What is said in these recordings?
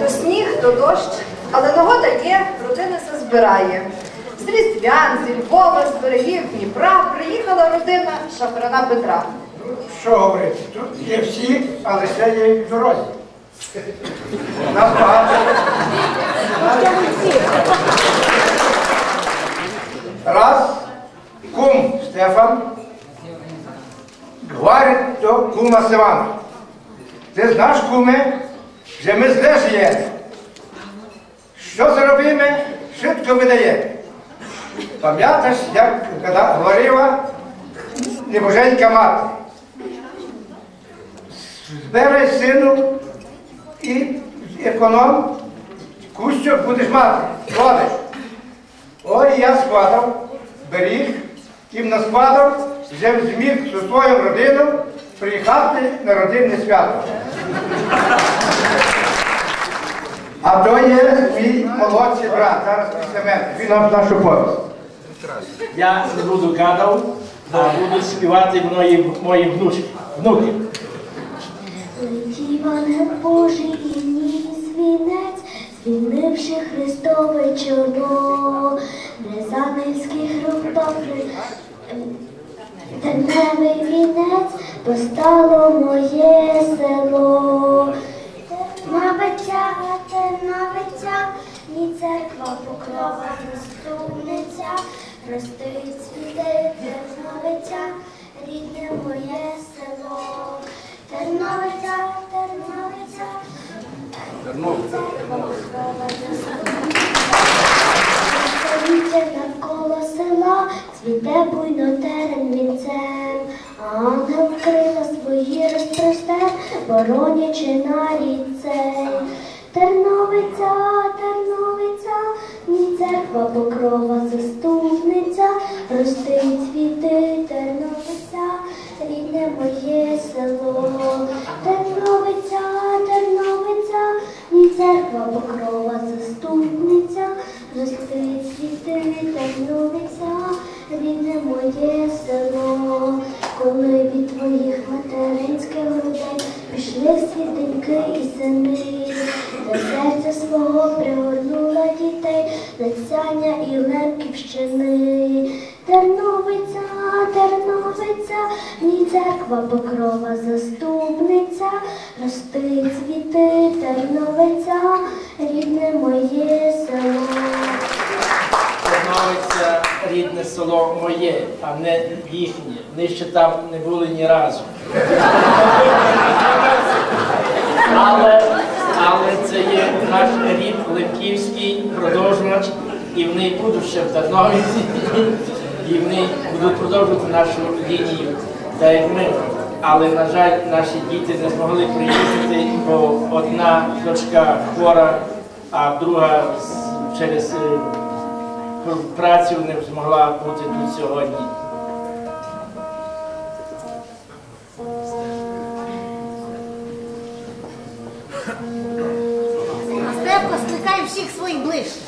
то сніг, то дощ, але нагода є, родина се збирає. З Різдвян, зі Львова, з берегів Дніпра приїхала родина шафрана Петра. Що говорити? Тут є всі, але ще є в дорозі. Нас багато. Раз кум Стефан говорить до кума Сивана. Ти знаєш, куме, що ми зле живемо. Що зробимо, швидко видає. Пам'ятаєш, як говорила небоженька мати? Збирай сину і економ, кущок будеш мати, ходиш. Ой, я складав, беріг, ким наскладав, вже зміг зі своєю родиною приїхати на родинне свято. А то є мій молодший брат, зараз після мене. Він нам нашу повість. Я не буду гадав, а будуть співати мої, мої внучки, внуки. Летів Божий і ніс вінець, звільнивши Христове чоло, Рязанівських рубах терновий вінець постало моє село. Церква покрова заступниця, ростить цвіте терновиця, рідне моє село. Терновиця, терновиця, церква покрова Стоїться навколо села, цвіте буйно терен вінцем, ангел крила свої розпросте, боронячи на ріцей. Терновиця, терновиця, ні церква покрова заступниця, ростить цвіти, терновиця, рідне моє село. Терновиця, терновиця, ні церква покрова заступниця, ростить цвіти, терновиця, рідне моє село. Коли від твоїх материнських грудей пішли світеньки і сини, до серця свого дітей, лицяння і лемківщини. Терновиця, терновиця, ні церква покрова заступниця, рости цвіти, терновиця, рідне моє село. Терновиця рідне село моє, а не їхнє. Нижче там не були ні разу. Але, але це є наш рід Лемківський продовжувач, і вони будуть ще в Терновиці, і вони будуть продовжувати нашу лінію, так як ми. Але, на жаль, наші діти не змогли приїхати, бо одна дочка хвора, а друга через е, працю не змогла бути тут сьогодні. А Степко скликає всіх своїх ближчих.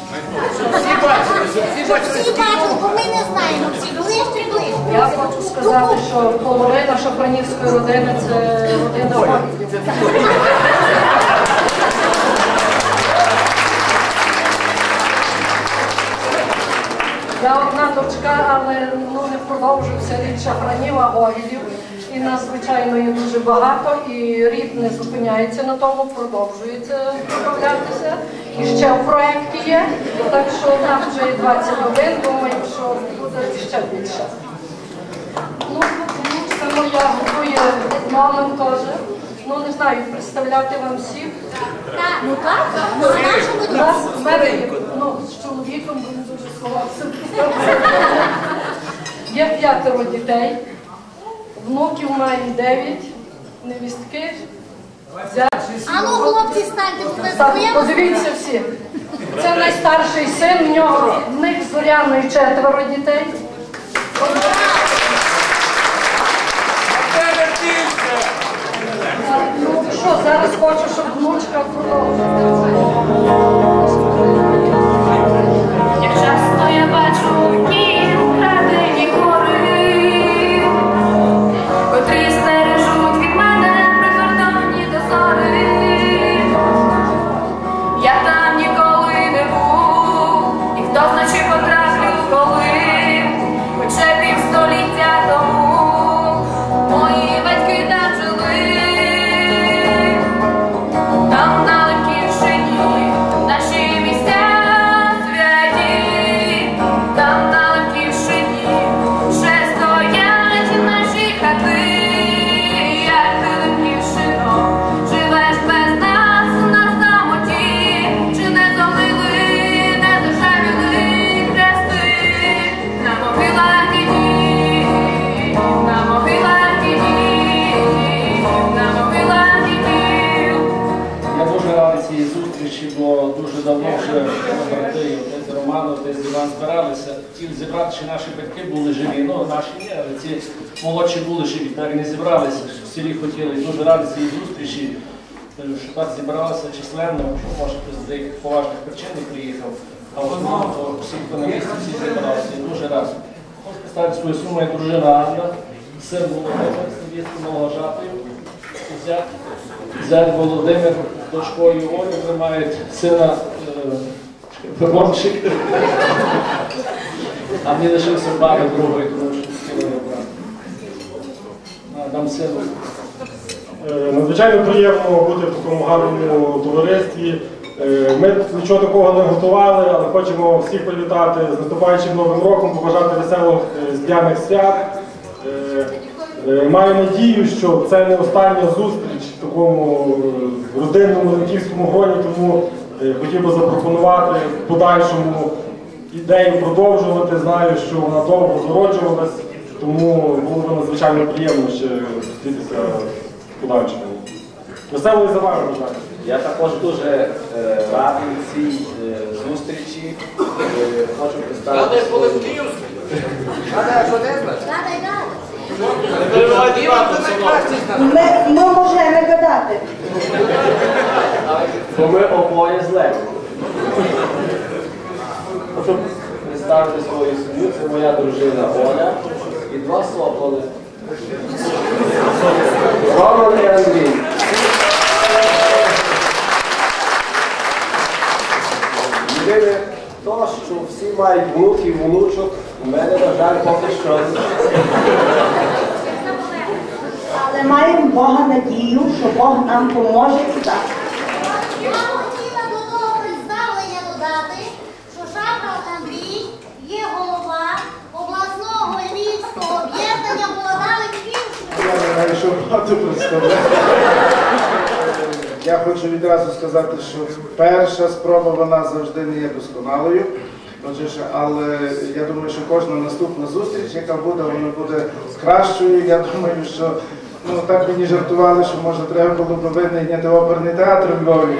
Всі бачили, бо ми не знаємо. Ближчі. Я хочу сказати, що половина шафранівської родини це родина. Я одна дочка, але ну, не продовжився рід шафранів, а Гогілів. І нас, звичайно, є дуже багато, і рід не зупиняється на тому, продовжується проявлятися. І ще в проєкті є, так що нам вже є 21, думаю, що буде ще більше. Ну, внучка моя готує мамин теж. Ну, не знаю, представляти вам всіх. Ну так, ну У нас в мене є, ну, з чоловіком він дуже сховався. Є п'ятеро дітей, внуків маю дев'ять, невістки. А ну, хлопці, станьте, бо Так, подивіться всі. Це найстарший син, в нього в них з Зоряною четверо дітей. Ну що, зараз хочу, щоб внучка продовжила. Як часто я бачу ті збиралися, хотіли зібрати, чи наші батьки були живі. Ну, наші ні, але ці молодші були живі, так і не зібралися. В селі хотіли дуже раді цієї зустрічі. е, Що так зібралися численно, може хтось з деяких поважних причин не приїхав, а в основному то всі, хто на місці, всі зібралися. Дуже. Можу представити свою суму, як дружина Анна, син Володимир, невістку Моложатою, зять, зять Володимир, з дочкою Олю, вони мають сина е, А мені лишився баби другої, тому що хотіли не брати. Дам сину. Е, Надзвичайно приємно бути в такому гарному товаристві. Е, Ми нічого такого не готували, але хочемо всіх привітати з наступаючим новим роком, побажати веселих е, здяних свят. Маю надію, що це не остання зустріч в такому родинному лемківському гроні, тому хотів би запропонувати в подальшому ідею продовжувати. Знаю, що вона довго зароджувалась, тому було б надзвичайно приємно ще зустрітися в подальшому. Веселої забави бажаю. Я також дуже е, радий цій е, зустрічі. Е, хочу представити. свою- ми можемо гадати. Бо ми обоє злені. Хочу представити свою сім'ю. Це моя дружина Оля і два соколи. Роман і Андрій. Єдине то, що всі мають внуків, внучок, у мене, на жаль, поки що. Але маємо Бога надію, що Бог нам поможе і так. Я хотіла до того представлення додати, що Шахрал Андрій є голова обласного львівського об'єднання молода Львівщина. Я не знаю, що багато представляти. Я хочу відразу сказати, що перша спроба вона завжди не є досконалою. Але я думаю, що кожна наступна зустріч, яка буде, вона буде кращою. Я думаю, що ну так мені жартували, що може треба було б винайняти оперний театр в Львові.